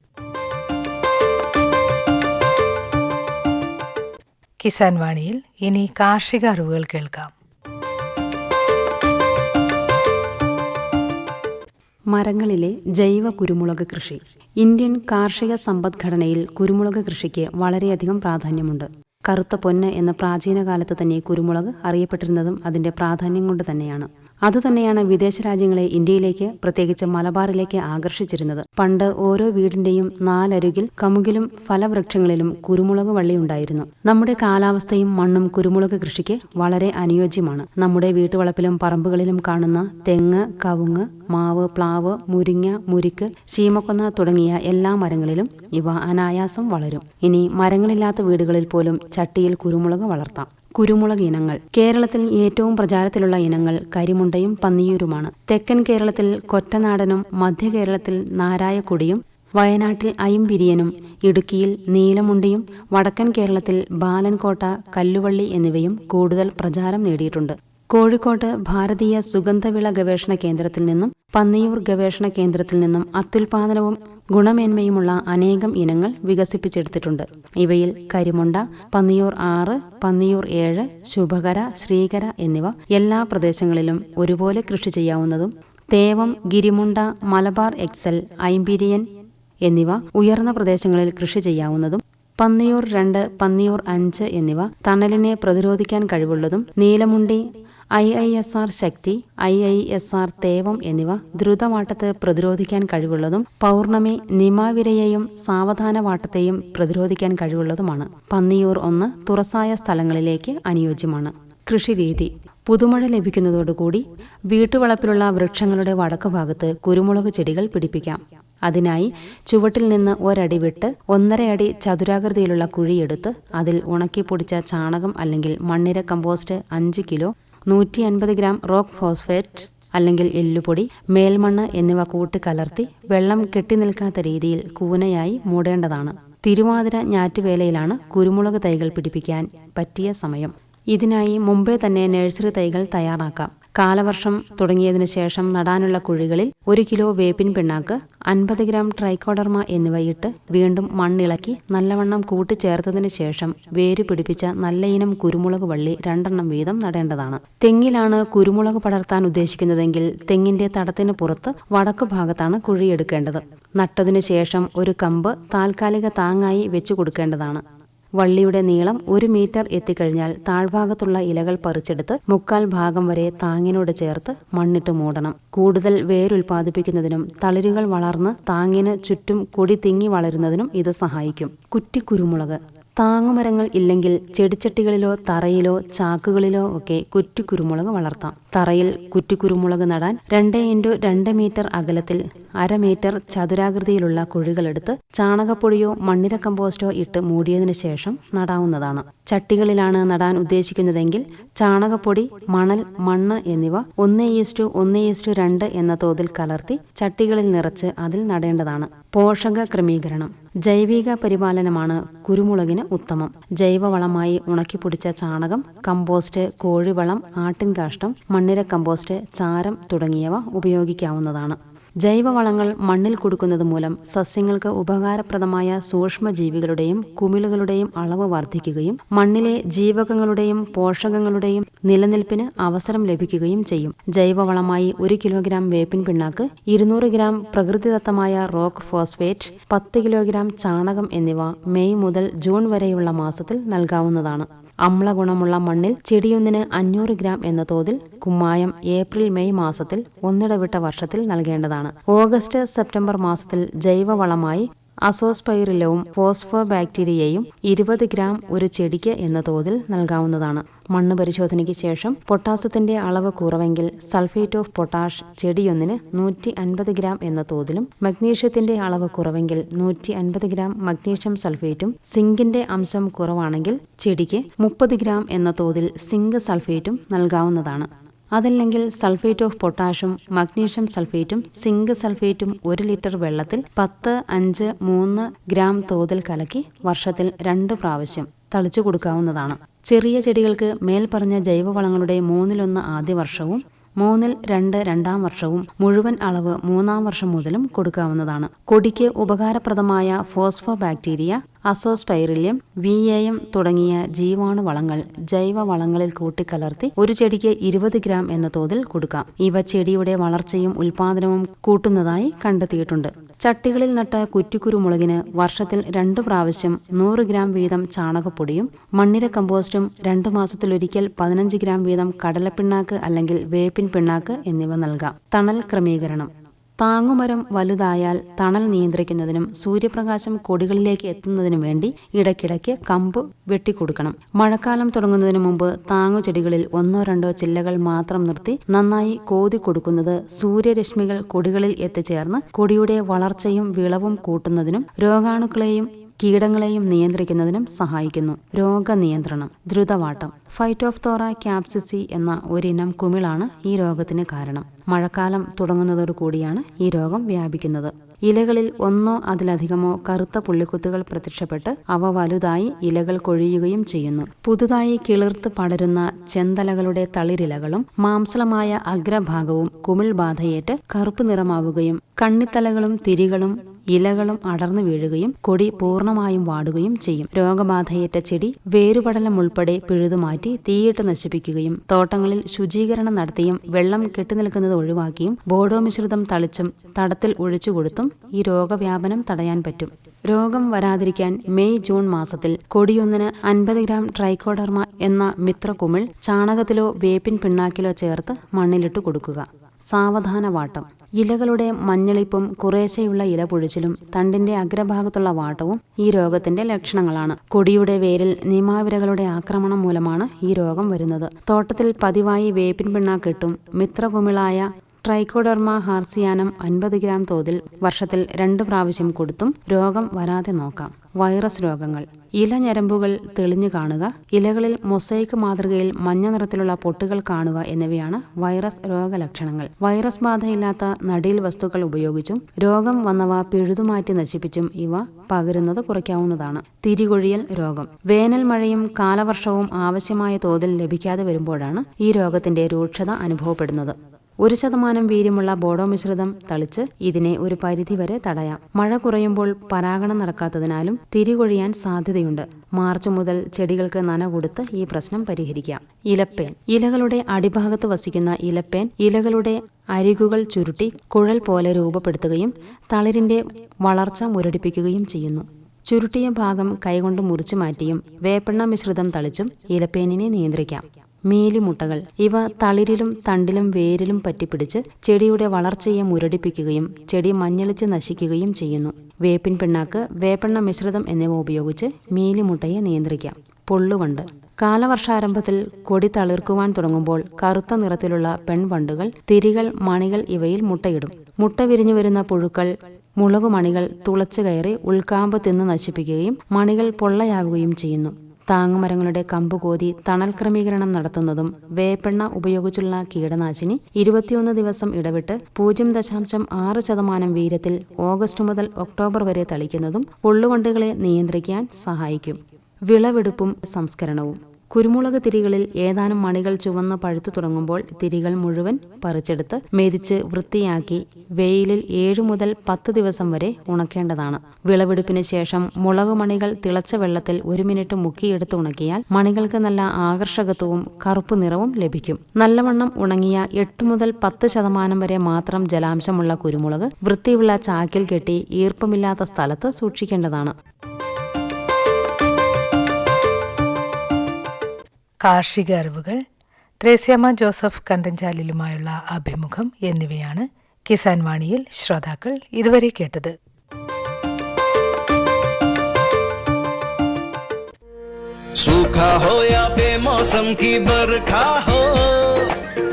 കിസാൻ വാണിയിൽ ഇനി കാർഷിക അറിവുകൾ കേൾക്കാം.
മരങ്ങളിലെ ജൈവ കുരുമുളക് കൃഷി. ഇന്ത്യൻ കാർഷിക സമ്പദ്ഘടനയിൽ കുരുമുളക് കൃഷിക്ക് വളരെയധികം പ്രാധാന്യമുണ്ട്. കറുത്ത പൊന്ന് എന്ന പ്രാചീന കാലത്ത് തന്നെ കുരുമുളക് അറിയപ്പെട്ടിരുന്നതും അതിന്റെ പ്രാധാന്യം കൊണ്ട് തന്നെയാണ്. അതുതന്നെയാണ് വിദേശ രാജ്യങ്ങളെ ഇന്ത്യയിലേക്ക് പ്രത്യേകിച്ച് മലബാറിലേക്ക് ആകർഷിച്ചിരുന്നത്. പണ്ട് ഓരോ വീടിന്റെയും നാലരുകിൽ കമുകിലും ഫലവൃക്ഷങ്ങളിലും കുരുമുളക് വള്ളി ഉണ്ടായിരുന്നു. നമ്മുടെ കാലാവസ്ഥയും മണ്ണും കുരുമുളക് കൃഷിക്ക് വളരെ അനുയോജ്യമാണ്. നമ്മുടെ വീട്ടുവളപ്പിലും പറമ്പുകളിലും കാണുന്ന തെങ്ങ് കവുങ്ങ് മാവ് പ്ലാവ് മുരിങ്ങ മുരിക്ക് ചീമക്കൊന്ന തുടങ്ങിയ എല്ലാ മരങ്ങളിലും ഇവ അനായാസം വളരും. ഇനി മരങ്ങളില്ലാത്ത വീടുകളിൽ പോലും ചട്ടിയിൽ കുരുമുളക് വളർത്താം. കുരുമുളക് ഇനങ്ങൾ. കേരളത്തിൽ ഏറ്റവും പ്രചാരത്തിലുള്ള ഇനങ്ങൾ കരിമുണ്ടയും പന്നിയൂരുമാണ്. തെക്കൻ കേരളത്തിൽ കൊറ്റനാടനും മധ്യ കേരളത്തിൽ നാരായക്കൊടിയും വയനാട്ടിൽ അയിമ്പിരിയനും ഇടുക്കിയിൽ നീലമുണ്ടിയും വടക്കൻ കേരളത്തിൽ ബാലൻകോട്ട കല്ലുവള്ളി എന്നിവയും കൂടുതൽ പ്രചാരം നേടിയിട്ടുണ്ട്. കോഴിക്കോട്ട് ഭാരതീയ സുഗന്ധവിള ഗവേഷണ കേന്ദ്രത്തിൽ നിന്നും പന്നിയൂർ ഗവേഷണ കേന്ദ്രത്തിൽ നിന്നും അത്യുൽപാദനവും ഗുണമേന്മയുമുള്ള അനേകം ഇനങ്ങൾ വികസിപ്പിച്ചെടുത്തിട്ടുണ്ട്. ഇവയിൽ കരിമുണ്ട പന്നിയൂർ ആറ് പന്നിയൂർ ഏഴ് ശുഭകര ശ്രീകര എന്നിവ എല്ലാ പ്രദേശങ്ങളിലും ഒരുപോലെ കൃഷി ചെയ്യാവുന്നതും തേവം ഗിരിമുണ്ട മലബാർ എക്സൽ ഐംപിരിയൻ എന്നിവ ഉയർന്ന പ്രദേശങ്ങളിൽ കൃഷി ചെയ്യാവുന്നതും പന്നിയൂർ രണ്ട് പന്നിയൂർ അഞ്ച് എന്നിവ തണലിനെ പ്രതിരോധിക്കാൻ കഴിവുള്ളതും Neelamundi I I S R Sakthi I I S R Thevam എന്നിവ ദ്രുതവാട്ടത്ത് പ്രതിരോധിക്കാൻ കഴിവുള്ളതും പൗർണമി നിമാവിരയെയും സാവധാന വാട്ടത്തെയും പ്രതിരോധിക്കാൻ കഴിവുള്ളതുമാണ്. പന്നിയൂർ ഒന്ന് തുറസായ സ്ഥലങ്ങളിലേക്ക് അനുയോജ്യമാണ്. കൃഷിരീതി. പുതുമഴ ലഭിക്കുന്നതോടുകൂടി വീട്ടുവളപ്പിലുള്ള വൃക്ഷങ്ങളുടെ വടക്കുഭാഗത്ത് കുരുമുളക് ചെടികൾ പിടിപ്പിക്കാം. അതിനായി ചുവട്ടിൽ നിന്ന് ഒരടി വിട്ട് ഒന്നര അടി ചതുരാകൃതിയിലുള്ള കുഴിയെടുത്ത് അതിൽ ഉണക്കിപ്പൊടിച്ച ചാണകം അല്ലെങ്കിൽ മണ്ണിര കമ്പോസ്റ്റ് അഞ്ച് കിലോ നൂറ്റി അൻപത് ഗ്രാം റോക്ക് ഫോസ്ഫേറ്റ് അല്ലെങ്കിൽ എല്ലുപൊടി മേൽമണ്ണ് എന്നിവ കൂട്ടിക്കലർത്തി വെള്ളം കെട്ടി നിൽക്കാത്ത രീതിയിൽ കൂനയായി മൂടേണ്ടതാണ്. തിരുവാതിര ഞാറ്റുവേലയിലാണ് കുരുമുളക് തൈകൾ പിടിപ്പിക്കാൻ പറ്റിയ സമയം. ഇതിനായി മുമ്പേ തന്നെ നഴ്സറി തൈകൾ തയ്യാറാക്കാം. കാലവർഷം തുടങ്ങിയതിനു ശേഷം നടാനുള്ള കുഴികളിൽ ഒരു കിലോ വേപ്പിൻ പിണ്ണാക്ക് അൻപത് ഗ്രാം ട്രൈക്കോഡർമ എന്നിവയിട്ട് വീണ്ടും മണ്ണിളക്കി നല്ലവണ്ണം കൂട്ടിച്ചേർത്തതിനു ശേഷം വേര് പിടിപ്പിച്ച നല്ലയിനം കുരുമുളക് വള്ളി രണ്ടെണ്ണം വീതം നടേണ്ടതാണ്. തെങ്ങിലാണ് കുരുമുളക് പടർത്താൻ ഉദ്ദേശിക്കുന്നതെങ്കിൽ തെങ്ങിന്റെ തടത്തിന് പുറത്ത് വടക്കു ഭാഗത്താണ് കുഴിയെടുക്കേണ്ടത് നട്ടതിനു ശേഷം ഒരു കമ്പ് താൽക്കാലിക താങ്ങായി വെച്ചു കൊടുക്കേണ്ടതാണ്. വള്ളിയുടെ നീളം ഒരു മീറ്റർ എത്തിക്കഴിഞ്ഞാൽ താഴ്ഭാഗത്തുള്ള ഇലകൾ പറിച്ചെടുത്ത് മുക്കാൽ ഭാഗം വരെ താങ്ങിനോട് ചേർത്ത് മണ്ണിട്ട് മൂടണം. കൂടുതൽ വേരുൽപാദിപ്പിക്കുന്നതിനും തളിരുകൾ വളർന്ന് താങ്ങിന് ചുറ്റും കൊടി തിങ്ങി വളരുന്നതിനും ഇത് സഹായിക്കും. കുറ്റിക്കുരുമുളക്. താങ്ങുമരങ്ങൾ ഇല്ലെങ്കിൽ ചെടിച്ചട്ടികളിലോ തറയിലോ ചാക്കുകളിലോ ഒക്കെ കുറ്റിക്കുരുമുളക് വളർത്താം. തറയിൽ കുറ്റിക്കുരുമുളക് നടാൻ രണ്ട് ഇന്റു രണ്ട് മീറ്റർ അകലത്തിൽ അരമീറ്റർ ചതുരാകൃതിയിലുള്ള കുഴികളെടുത്ത് ചാണകപ്പൊടിയോ മണ്ണിര കമ്പോസ്റ്റോ ഇട്ട് മൂടിയതിനു ശേഷം നടാവുന്നതാണ്. ചട്ടികളിലാണ് നടാൻ ഉദ്ദേശിക്കുന്നതെങ്കിൽ ചാണകപ്പൊടി മണൽ മണ്ണ് എന്നിവ ഒന്ന് ഈസ്റ്റു ഒന്ന് ഈസ്റ്റു രണ്ട് എന്ന തോതിൽ കലർത്തി ചട്ടികളിൽ നിറച്ച് അതിൽ നടേണ്ടതാണ്. പോഷക ക്രമീകരണം. ജൈവിക പരിപാലനമാണ് കുരുമുളകിന് ഉത്തമം. ജൈവവളമായി ഉണക്കിപ്പൊടിച്ച ചാണകം കമ്പോസ്റ്റ് കോഴിവളം ആട്ടിൻകാഷ്ടം മണ്ണിര കമ്പോസ്റ്റ് ചാരം തുടങ്ങിയവ ഉപയോഗിക്കാവുന്നതാണ്. ജൈവവളങ്ങൾ മണ്ണിൽ കൊടുക്കുന്നത് മൂലം സസ്യങ്ങൾക്ക് ഉപകാരപ്രദമായ സൂക്ഷ്മജീവികളുടെയും കുമിളുകളുടെയും അളവ് വർദ്ധിക്കുകയും മണ്ണിലെ ജീവകങ്ങളുടെയും പോഷകങ്ങളുടെയും നിലനിൽപ്പിന് അവസരം ലഭിക്കുകയും ചെയ്യും. ജൈവവളമായി ഒരു കിലോഗ്രാം വേപ്പിൻ പിണ്ണാക്ക് ഇരുന്നൂറ് ഗ്രാം പ്രകൃതിദത്തമായ റോക്ക് ഫോസ്ഫേറ്റ് പത്ത് കിലോഗ്രാം ചാണകം എന്നിവ മെയ് മുതൽ ജൂൺ വരെയുള്ള മാസത്തിൽ നൽകാവുന്നതാണ്. അമ്ലഗുണമുള്ള മണ്ണിൽ ചെടിയൊന്നിന് അഞ്ഞൂറ് ഗ്രാം എന്ന തോതിൽ കുമ്മായം ഏപ്രിൽ മെയ് മാസത്തിൽ ഒന്നിടവിട്ട വർഷത്തിൽ നൽകേണ്ടതാണ്. ഓഗസ്റ്റ് സെപ്റ്റംബർ മാസത്തിൽ ജൈവവളമായി അസോസ്പൈറിലവും ഫോസ്ഫോ ബാക്ടീരിയയും ഇരുപത് ഗ്രാം ഒരു ചെടിക്ക് എന്ന തോതിൽ നൽകാവുന്നതാണ്. മണ്ണ് പരിശോധനയ്ക്ക് ശേഷം പൊട്ടാസ്യത്തിന്റെ അളവ് കുറവെങ്കിൽ സൾഫേറ്റ് ഓഫ് പൊട്ടാഷ് ചെടിയൊന്നിന് നൂറ്റി അൻപത് ഗ്രാം എന്ന തോതിലും മഗ്നീഷ്യത്തിന്റെ അളവ് കുറവെങ്കിൽ നൂറ്റി അൻപത് ഗ്രാം മഗ്നീഷ്യം സൾഫേറ്റും സിങ്കിന്റെ അംശം കുറവാണെങ്കിൽ ചെടിക്ക് മുപ്പത് ഗ്രാം എന്ന തോതിൽ സിങ്ക് സൾഫേറ്റും നൽകാവുന്നതാണ്. അതല്ലെങ്കിൽ സൾഫേറ്റ് ഓഫ് പൊട്ടാഷും മഗ്നീഷ്യം സൾഫേറ്റും സിങ്ക് സൾഫേറ്റും ഒരു ലിറ്റർ വെള്ളത്തിൽ പത്ത് അഞ്ച് മൂന്ന് ഗ്രാം തോതിൽ കലക്കി വർഷത്തിൽ രണ്ട് പ്രാവശ്യം തളിച്ചു കൊടുക്കാവുന്നതാണ്. ചെറിയ ചെടികൾക്ക് മേൽപ്പറഞ്ഞ ജൈവവളങ്ങളുടെ മൂന്നിലൊന്ന് ആദ്യ വർഷവും മൂന്നിൽ രണ്ട് രണ്ടാം വർഷവും മുഴുവൻ അളവ് മൂന്നാം വർഷം മുതലും കൊടുക്കാവുന്നതാണ്. കൊടിക്ക് ഉപകാരപ്രദമായ phospho bacteria azospirillum V A M തുടങ്ങിയ ജീവാണു വളങ്ങൾ ജൈവ വളങ്ങളിൽ കൂട്ടിക്കലർത്തി ഒരു ചെടിക്ക് ഇരുപത് ഗ്രാം എന്ന തോതിൽ കൊടുക്കാം. ഇവ ചെടിയുടെ വളർച്ചയും ഉൽപാദനവും കൂട്ടുന്നതായി കണ്ടെത്തിയിട്ടുണ്ട്. ചട്ടികളിൽ നട്ട കുറ്റിക്കുരുമുളകിന് വർഷത്തിൽ രണ്ട് പ്രാവശ്യം നൂറ് ഗ്രാം വീതം ചാണകപ്പൊടിയും മണ്ണിര കമ്പോസ്റ്റും രണ്ടു മാസത്തിലൊരിക്കൽ പതിനഞ്ച് ഗ്രാം വീതം കടലപ്പിണ്ണാക്ക് അല്ലെങ്കിൽ വേപ്പിൻ പിണ്ണാക്ക് എന്നിവ നൽകാം. തണൽ ക്രമീകരണം. താങ്ങുമരം വലുതായാൽ തണൽ നിയന്ത്രിക്കുന്നതിനും സൂര്യപ്രകാശം കൊടികളിലേക്ക് എത്തുന്നതിനും വേണ്ടി ഇടയ്ക്കിടയ്ക്ക് കമ്പ് വെട്ടിക്കൊടുക്കണം. മഴക്കാലം തുടങ്ങുന്നതിന് മുമ്പ് താങ്ങുചെടികളിൽ ഒന്നോ രണ്ടോ ചില്ലകൾ മാത്രം നിർത്തി നന്നായി കോതി കൊടുക്കുന്നത് സൂര്യരശ്മികൾ കൊടികളിൽ എത്തിച്ചേർന്ന് കൊടിയുടെ വളർച്ചയും വിളവും കൂട്ടുന്നതിനും രോഗാണുക്കളെയും കീടങ്ങളെയും നിയന്ത്രിക്കുന്നതിനും സഹായിക്കുന്നു. രോഗനിയന്ത്രണം ദ്രുതവാട്ടം ഫൈറ്റോഫ്തോറ ക്യാപ്സിസി എന്ന ഒരിനം കുമിളാണ് ഈ രോഗത്തിന് കാരണം. മഴക്കാലം തുടങ്ങുന്നതോടുകൂടിയാണ് ഈ രോഗം വ്യാപിക്കുന്നത്. ഇലകളിൽ ഒന്നോ അതിലധികമോ കറുത്ത പുള്ളിക്കുത്തുകൾ പ്രത്യക്ഷപ്പെട്ട് അവ വലുതായി ഇലകൾ കൊഴിയുകയും ചെയ്യുന്നു. പുതുതായി കിളിർത്ത് പടരുന്ന ചെന്തലകളുടെ തളിരിലകളും മാംസളമായ അഗ്രഭാഗവും കുമിൾ ബാധയേറ്റ് കറുപ്പ് നിറമാവുകയും കണ്ണിത്തലകളും തിരികളും ഇലകളും അടർന്നു വീഴുകയും കൊടി പൂർണമായും വാടുകയും ചെയ്യും. രോഗബാധയേറ്റ ചെടി വേരുപടലം ഉൾപ്പെടെ പിഴുതുമാറ്റി തീയിട്ട് നശിപ്പിക്കുകയും തോട്ടങ്ങളിൽ ശുചീകരണം നടത്തിയും വെള്ളം കെട്ടിനിൽക്കുന്നത് ഒഴിവാക്കിയും ബോഡോ മിശ്രിതം തളിച്ചും തടത്തിൽ ഒഴിച്ചുകൊടുത്തും ഈ രോഗവ്യാപനം തടയാൻ പറ്റും. രോഗം വരാതിരിക്കാൻ മെയ് ജൂൺ മാസത്തിൽ കൊടിയൊന്നിന് അൻപത് ഗ്രാം ട്രൈക്കോഡർമ എന്ന മിത്രകുമിൾ ചാണകത്തിലോ വേപ്പിൻ പിണ്ണാക്കിലോ ചേർത്ത് മണ്ണിലിട്ട് കൊടുക്കുക. സാവധാന വാട്ടം ഇലകളുടെ മഞ്ഞളിപ്പും കുറേശ്ശെയുള്ള ഇലപൊഴിച്ചിലും തണ്ടിന്റെ അഗ്രഭാഗത്തുള്ള വാട്ടവും ഈ രോഗത്തിന്റെ ലക്ഷണങ്ങളാണ്. കൊടിയുടെ വേരിൽ നിമാവിരകളുടെ ആക്രമണം മൂലമാണ് ഈ രോഗം വരുന്നത്. തോട്ടത്തിൽ പതിവായി വേപ്പിൻ പിണ്ണാക്കിട്ടും മിത്രകുമിളായ ട്രൈക്കോഡർമ ഹാർസിയാനം അൻപത് ഗ്രാം തോതിൽ വർഷത്തിൽ രണ്ട് പ്രാവശ്യം കൊടുത്തും രോഗം വരാതെ നോക്കാം. വൈറസ് രോഗങ്ങൾ. ഇലഞരമ്പുകൾ തെളിഞ്ഞു കാണുക ഇലകളിൽ മൊസൈക്ക് മാതൃകയിൽ മഞ്ഞ നിറത്തിലുള്ള പൊട്ടുകൾ കാണുക എന്നിവയാണ് വൈറസ് രോഗലക്ഷണങ്ങൾ. വൈറസ് ബാധയില്ലാത്ത നടീൽ വസ്തുക്കൾ ഉപയോഗിച്ചും രോഗം വന്നവ പിഴുതുമാറ്റി നശിപ്പിച്ചും ഇവ പകരുന്നത് കുറയ്ക്കാവുന്നതാണ്. തിരികൊഴിയൽ രോഗം. വേനൽ മഴയും കാലവർഷവും ആവശ്യമായ തോതിൽ ലഭിക്കാതെ വരുമ്പോഴാണ് ഈ രോഗത്തിന്റെ രൂക്ഷത അനുഭവപ്പെടുന്നത്. ഒരു ശതമാനം വീര്യമുള്ള ബോഡോ മിശ്രിതം തളിച്ച് ഇതിനെ ഒരു പരിധിവരെ തടയാം. മഴ കുറയുമ്പോൾ പരാഗണം നടക്കാത്തതിനാലും തിരികൊഴിയാൻ സാധ്യതയുണ്ട്. മാർച്ച് മുതൽ ചെടികൾക്ക് നന കൊടുത്ത് ഈ പ്രശ്നം പരിഹരിക്കാം. ഇലപ്പേൻ. ഇലകളുടെ അടിഭാഗത്ത് വസിക്കുന്ന ഇലപ്പേൻ ഇലകളുടെ അരികുകൾ ചുരുട്ടി കുഴൽ പോലെ രൂപപ്പെടുത്തുകയും തളിരിന്റെ വളർച്ച മുരടിപ്പിക്കുകയും ചെയ്യുന്നു. ചുരുട്ടിയ ഭാഗം കൈകൊണ്ട് മുറിച്ചു മാറ്റിയും വേപ്പെണ്ണ മിശ്രിതം തളിച്ചും ഇലപ്പേനിനെ നിയന്ത്രിക്കാം. മീലിമുട്ടകൾ. ഇവ തളിരിലും തണ്ടിലും വേരിലും പറ്റിപ്പിടിച്ച് ചെടിയുടെ വളർച്ചയെ മുരടിപ്പിക്കുകയും ചെടി മഞ്ഞളിച്ച് നശിക്കുകയും ചെയ്യുന്നു. വേപ്പിൻ പിണ്ണാക്ക് വേപ്പെണ്ണ മിശ്രിതം എന്നിവ ഉപയോഗിച്ച് മീലിമുട്ടയെ നിയന്ത്രിക്കാം. പൊള്ളുവണ്ട്. കാലവർഷാരംഭത്തിൽ കൊടി തളിർക്കുവാൻ തുടങ്ങുമ്പോൾ കറുത്ത നിറത്തിലുള്ള പെൺവണ്ടുകൾ തിരികൾ മണികൾ ഇവയിൽ മുട്ടയിടും. മുട്ട വിരിഞ്ഞു വരുന്ന പുഴുക്കൾ മുളകുമണികൾ തുളച്ചു കയറി ഉൾക്കാമ്പ് തിന്ന് നശിപ്പിക്കുകയും മണികൾ പൊള്ളയാവുകയും ചെയ്യുന്നു. താങ്ങുമരങ്ങളുടെ കമ്പ് കോതി തണൽ ക്രമീകരണം നടത്തുന്നതും വേപ്പെണ്ണ ഉപയോഗിച്ചുള്ള കീടനാശിനി ഇരുപത്തിയൊന്ന് ദിവസം ഇടവിട്ട് പൂജ്യം ദശാംശം ആറ് ശതമാനം വീര്യത്തിൽ ഓഗസ്റ്റ് മുതൽ ഒക്ടോബർ വരെ തളിക്കുന്നതും പുള്ളുവണ്ടുകളെ നിയന്ത്രിക്കാൻ സഹായിക്കും. വിളവെടുപ്പും സംസ്കരണവും. കുരുമുളക് തിരികളിൽ ഏതാനും മണികൾ ചുവന്ന് പഴുത്തു തുടങ്ങുമ്പോൾ തിരികൾ മുഴുവൻ പറിച്ചെടുത്ത് മെതിച്ച് വൃത്തിയാക്കി വെയിലിൽ ഏഴു മുതൽ പത്ത് ദിവസം വരെ ഉണക്കേണ്ടതാണ്. വിളവെടുപ്പിന് ശേഷം മുളക് മണികൾ തിളച്ച വെള്ളത്തിൽ ഒരു മിനിറ്റ് മുക്കിയെടുത്ത് ഉണക്കിയാൽ മണികൾക്ക് നല്ല ആകർഷകത്വവും കറുപ്പ് നിറവും ലഭിക്കും. നല്ലവണ്ണം ഉണങ്ങിയ എട്ട് മുതൽ പത്ത് ശതമാനം വരെ മാത്രം ജലാംശമുള്ള കുരുമുളക് വൃത്തിയുള്ള ചാക്കിൽ കെട്ടി ഈർപ്പമില്ലാത്ത സ്ഥലത്ത് സൂക്ഷിക്കേണ്ടതാണ്.
കാർഷിക അറിവുകൾ ത്രേസ്യാമ്മ ജോസഫ് കണ്ടഞ്ചാലിലുമായുള്ള അഭിമുഖം എന്നിവയാണ് കിസാൻ വാണിയിൽ ശ്രോതാക്കൾ ഇതുവരെ കേട്ടത്
सूखा हो या बेमौसम की बरखा हो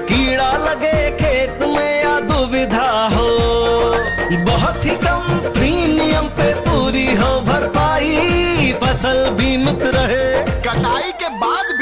कीड़ा लगे खेत में या दुविधा हो बहुत ही कम प्रीमियम पे पूरी हो भरपाई फसल बीमित रहे
कटाई के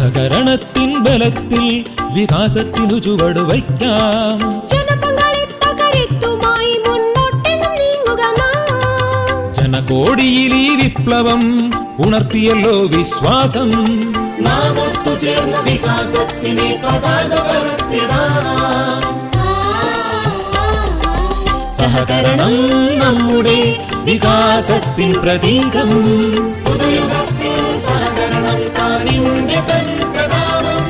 സഹകരണത്തിൻ ബലത്തിൽ വികാസത്തിനു ചുവടുവയ്ക്കാം ജനകോടിയിൽ ഈ വിപ്ലവം ഉണർത്തിയല്ലോ വിശ്വാസം. നാം ഒത്തുചേർന്ന വികാസത്തിനെ പതാക സഹകരണം നമ്മുടെ വികാസത്തിൻ പ്രതീകം.